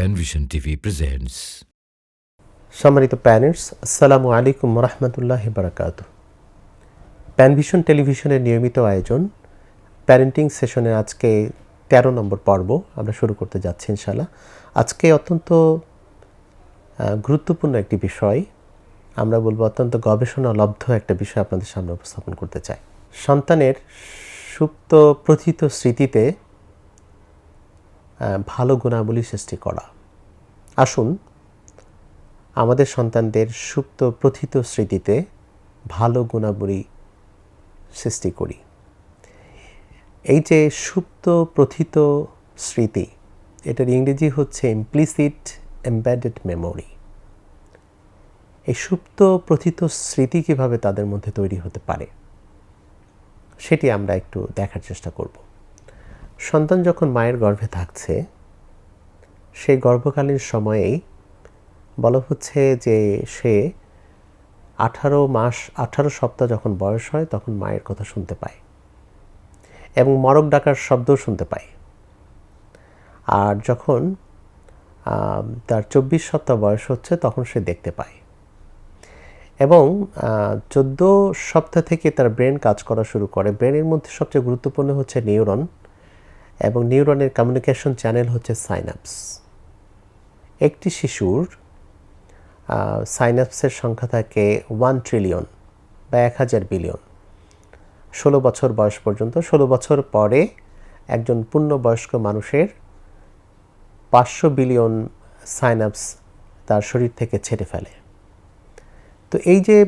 Penvision TV presents. সম্মানিত parents আসসালামু আলাইকুম রহমতুল্লাহ বারাকাত প্যানভিশন টেলিভিশনের নিয়মিত আয়োজন প্যারেন্টিং সেশনের আজকে ১৩ নম্বর পর্ব আমরা শুরু করতে যাচ্ছি ইনশাল্লাহ আজকে অত্যন্ত গুরুত্বপূর্ণ একটি বিষয়, আমরা বলব অত্যন্ত গবেষণালব্ধ একটা বিষয় আপনাদের সামনে উপস্থাপন করতে চাই সন্তানের সুপ্ত প্রথিত স্মৃতিতে ভালো গুণাবলী সৃষ্টি করা। আসুন, আমাদের সন্তানদের সুপ্ত প্রথিত স্মৃতিতে ভালো গুণাবলী সৃষ্টি করি। এই যে সুপ্ত প্রথিত স্মৃতি, এটার ইংরেজি হচ্ছে ইমপ্লিসিট এমবেডেড মেমোরি এই সুপ্ত প্রথিত স্মৃতি কীভাবে তাদের মধ্যে তৈরি হতে পারে, সেটি আমরা একটু দেখার চেষ্টা করব। সন্তান যখন মায়ের গর্ভে থাকছে, সেই গর্ভকালীন সময়েই বলা হচ্ছে যে সে আঠারো মাস, আঠারো সপ্তাহ যখন বয়স হয়, তখন মায়ের কথা শুনতে পায় এবং মরক ডাকার শব্দও শুনতে পায়। আর যখন তার চব্বিশ সপ্তাহ বয়স হচ্ছে, তখন সে দেখতে পায় এবং চোদ্দ সপ্তাহ থেকে তার ব্রেন কাজ করা শুরু করে। ব্রেনের মধ্যে সবচেয়ে গুরুত্বপূর্ণ হচ্ছে নিউরন। এবং নিউরনের কমিউনিকেশন চ্যানেল হচ্ছে সাইনাপস একটি শিশুর সাইনাপসের সংখ্যা থাকে ওয়ান ট্রিলিয়ন বা এক হাজার বিলিয়ন ষোলো বছর বয়স পর্যন্ত, ষোলো বছর পরে একজন পূর্ণবয়স্ক মানুষের পাঁচশো বিলিয়ন সাইনাপস তার শরীর থেকে ছেড়ে ফেলে। তো এই যে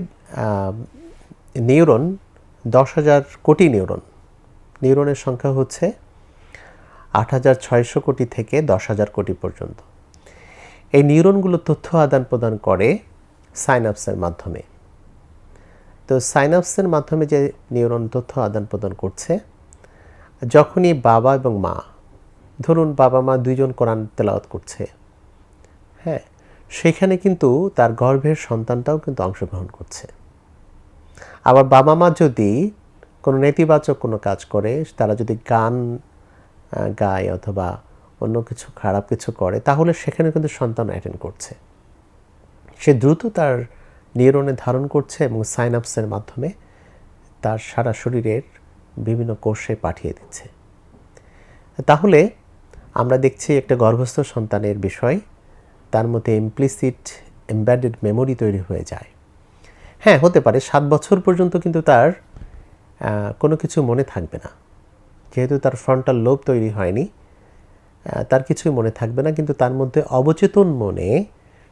নিউরন, দশ হাজার কোটি নিউরন, নিউরনের সংখ্যা হচ্ছে আট হাজার ছয়শো কোটি থেকে দশ হাজার কোটি পর্যন্ত। এই নিউরনগুলো তথ্য আদান প্রদান করে সাইনাপসের মাধ্যমে। তো সাইনাপসের মাধ্যমে যে নিউরন তথ্য আদান প্রদান করছে, যখনই বাবা এবং মা, ধরুন বাবা মা দুইজন কোরআন তেলাওয়াত করছে হ্যাঁ সেখানে কিন্তু তার গর্ভের সন্তানটাও কিন্তু অংশগ্রহণ করছে। আবার বাবা মা যদি কোনো নেতিবাচক কোনো কাজ করে, তারা যদি গান গায় অথবা অন্য কিছু, খারাপ কিছু করে, তাহলে সেখানে কিন্তু সন্তান অ্যাটেন্ড করছে। সে দ্রুত তার নিউরনে ধারণ করছে এবং সাইনাপসের মাধ্যমে তার সারা শরীরের বিভিন্ন কোষে পাঠিয়ে দিচ্ছে। তাহলে আমরা দেখছি একটা গর্ভস্থ সন্তানের বিষয়, তার মধ্যে ইমপ্লিসিট এমবেডেড মেমোরি তৈরি হয়ে যায়। হ্যাঁ হতে পারে, সাত বছর পর্যন্ত কিন্তু তার কোনো কিছু মনে থাকবে না। যেহেতু তার ফ্রন্টাল লোভ তৈরি হয়নি তার কিছুই মনে থাকবে না, কিন্তু তার মধ্যে অবচেতন মনে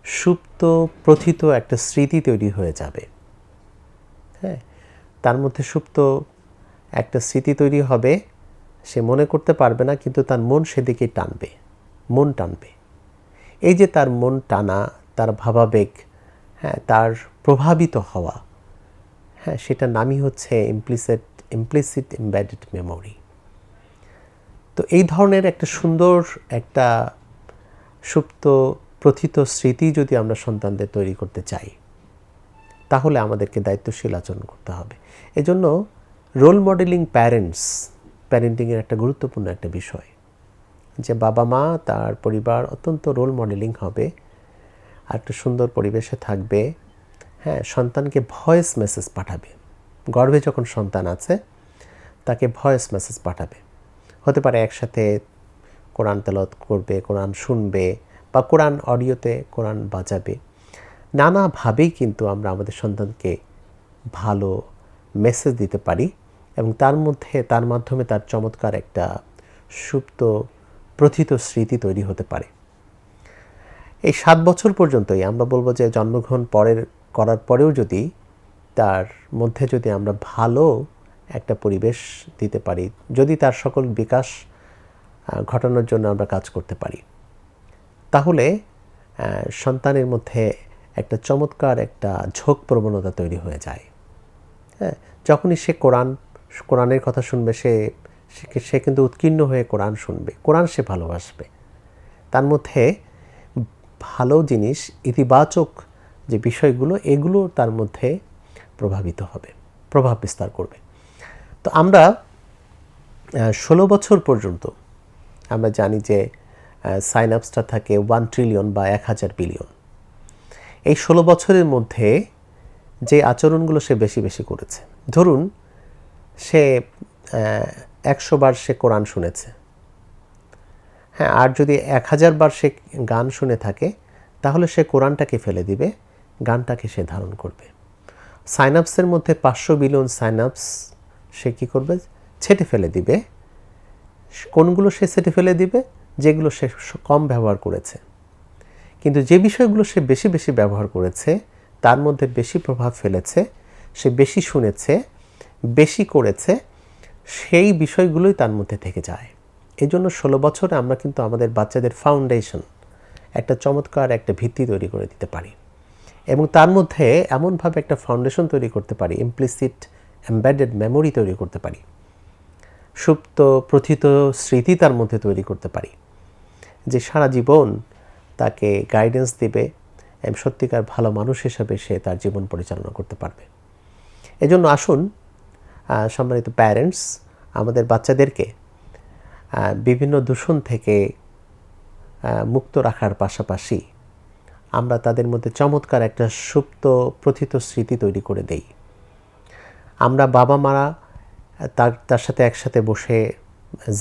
সুপ্ত প্রথিত একটা স্মৃতি তৈরি হয়ে যাবে। হ্যাঁ তার মধ্যে সুপ্ত একটা স্মৃতি তৈরি হবে, সে মনে করতে পারবে না, কিন্তু তার মন সেদিকেই টানবে, মন টানবে। এই যে তার মন টানা, তার ভাবাবেগ হ্যাঁ তার প্রভাবিত হওয়া হ্যাঁ সেটার নামই হচ্ছে ইমপ্লিসিট ইমপ্লিসিট এমবেডেড মেমোরি তো এই ধরনের একটা সুন্দর একটা সুপ্ত প্রথিত স্মৃতি যদি আমরা সন্তানদের তৈরি করতে চাই, তাহলে আমাদেরকে দায়িত্বশীল আচরণ করতে হবে। এজন্য রোল মডেলিং প্যারেন্টস প্যারেন্টিংয়ের একটা গুরুত্বপূর্ণ একটা বিষয়, যে বাবা মা তার পরিবার অত্যন্ত রোল মডেলিং হবে, আর একটা সুন্দর পরিবেশে থাকবে হ্যাঁ সন্তানকে ভয়েস মেসেজ পাঠাবে। গর্ভে যখন সন্তান আছে, তাকে ভয়েস মেসেজ পাঠাবে। হতে পারে একসাথে কোরআন তেলত করবে, কোরআন শুনবে বা কোরআন অডিওতে কোরআন বাজাবে। নানাভাবেই কিন্তু আমরা আমাদের সন্তানকে ভালো মেসেজ দিতে পারি এবং তার মধ্যে, তার মাধ্যমে তার চমৎকার একটা সুপ্ত, প্রথিত স্মৃতি তৈরি হতে পারে। এই সাত বছর পর্যন্তই আমরা বলব যে জন্মগ্রহণ পরের, করার পরেও যদি তার মধ্যে যদি আমরা ভালো একটা পরিবেশ দিতে পারি, যদি তার সকল বিকাশ ঘটানোর জন্য আমরা কাজ করতে পারি। তাহলে সন্তানের মধ্যে একটা চমৎকার একটা ঝোঁক প্রবণতা তৈরি হয়ে যায়। হ্যাঁ যখনই সে কোরআন, কোরআনের কথা শুনবে সে, সে- কিন্তু উৎকীর্ণ হয়ে কোরআন শুনবে, কোরআন সে ভালোবাসবে। তার মধ্যে ভালো জিনিস, ইতিবাচক যে বিষয়গুলো, এগুলো তার মধ্যে প্রভাবিত হবে, প্রভাব বিস্তার করবে। তো আমরা ষোলো বছর পর্যন্ত আমরা জানি যে সাইনাপসটা থাকে ওয়ান ট্রিলিয়ন বা এক হাজার বিলিয়ন এই ষোলো বছরের মধ্যে যে আচরণগুলো সে বেশি বেশি করেছে। ধরুন, সে একশো বার সে কোরআন শুনেছে। হ্যাঁ আর যদি এক হাজার বার সে গান শুনে থাকে, তাহলে সে কোরআনটাকে ফেলে দিবে, গানটাকে সে ধারণ করবে। সাইনাপসের মধ্যে পাঁচশো বিলিয়ন সাইনাপস সে কী করবে? ছেটে ফেলে দিবে। কোনগুলো সে ছেটে ফেলে দিবে? যেগুলো সে কম ব্যবহার করেছে। কিন্তু যে বিষয়গুলো সে বেশি বেশি ব্যবহার করেছে, তার মধ্যে বেশি প্রভাব ফেলেছে, সে বেশি শুনেছে, বেশি করেছে, সেই বিষয়গুলোই তার মধ্যে থেকে যায়। এই জন্য ষোলো বছরে আমরা কিন্তু আমাদের বাচ্চাদের ফাউন্ডেশন একটা চমৎকার একটা ভিত্তি তৈরি করে দিতে পারি। এবং তার মধ্যে এমনভাবে একটা ফাউন্ডেশন তৈরি করতে পারি ইমপ্লিসিট এমবেডেড মেমোরি তৈরি করতে পারি। সুপ্ত, প্রথিত স্মৃতি তার মধ্যে তৈরি করতে পারি, যে সারা জীবন তাকে গাইডেন্স দিবে, এবং সত্যিকার ভালো মানুষ হিসাবে সে তার জীবন পরিচালনা করতে পারবে। এজন্য আসুন সম্মানিত প্যারেন্টস আমাদের বাচ্চাদেরকে বিভিন্ন দূষণ থেকে মুক্ত রাখার পাশাপাশি আমরা তাদের মধ্যে চমৎকার একটা সুপ্ত, প্রথিত স্মৃতি তৈরি করে দেই। আমরা বাবা মারা তার তার সাথে একসাথে বসে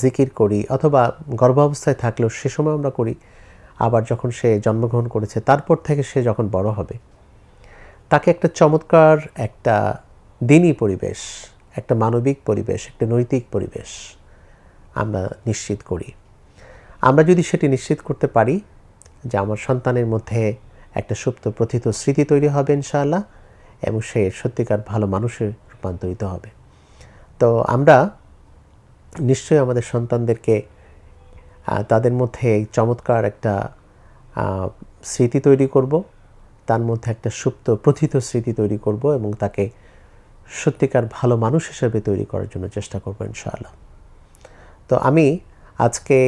জিকির করি অথবা গর্ভাবস্থায় থাকলেও সে সময় আমরা করি। আবার যখন সে জন্মগ্রহণ করেছে, তারপর থেকে সে যখন বড় হবে, তাকে একটা চমৎকার একটা দিনই পরিবেশ, একটা মানবিক পরিবেশ, একটা নৈতিক পরিবেশ আমরা নিশ্চিত করি। আমরা যদি সেটি নিশ্চিত করতে পারি যে আমার সন্তানের মধ্যে একটা সুপ্ত প্রথিত স্মৃতি তৈরি হবে ইনশাআল্লাহ এবং সে সত্যিকার ভালো মানুষের রূপান্তরিত হবে। তো আমরা নিশ্চয়ই আমাদের সন্তানদেরকে তাদের মধ্যে চমৎকার একটা স্মৃতি তৈরি করব, তার মধ্যে একটা সুপ্ত প্রথিত স্মৃতি তৈরি করব এবং তাকে সত্যিকার ভালো মানুষ হিসেবে তৈরি করার জন্য চেষ্টা করব ইনশাআল্লাহ। তো আমি আজকে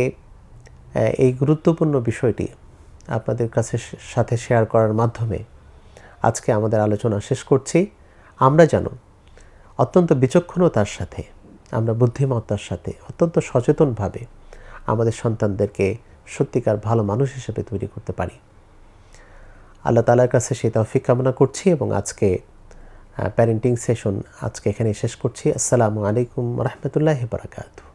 এই গুরুত্বপূর্ণ বিষয়টি আপনাদের কাছে সাথে শেয়ার করার মাধ্যমে আজকে আমাদের আলোচনা শেষ করছি। আমরা যেন অত্যন্ত বিচক্ষণতার সাথে, আমরা বুদ্ধিমত্তার সাথে, অত্যন্ত সচেতনভাবে আমাদের সন্তানদেরকে সত্যিকার ভালো মানুষ হিসেবে তৈরি করতে পারি। আল্লাহ তালার কাছে সেই তৌফিক কামনা করছি এবং আজকে প্যারেন্টিং সেশন আজকে এখানে শেষ করছি। আসসালামু আলাইকুম রহমতুল্লাহ বারাকাতু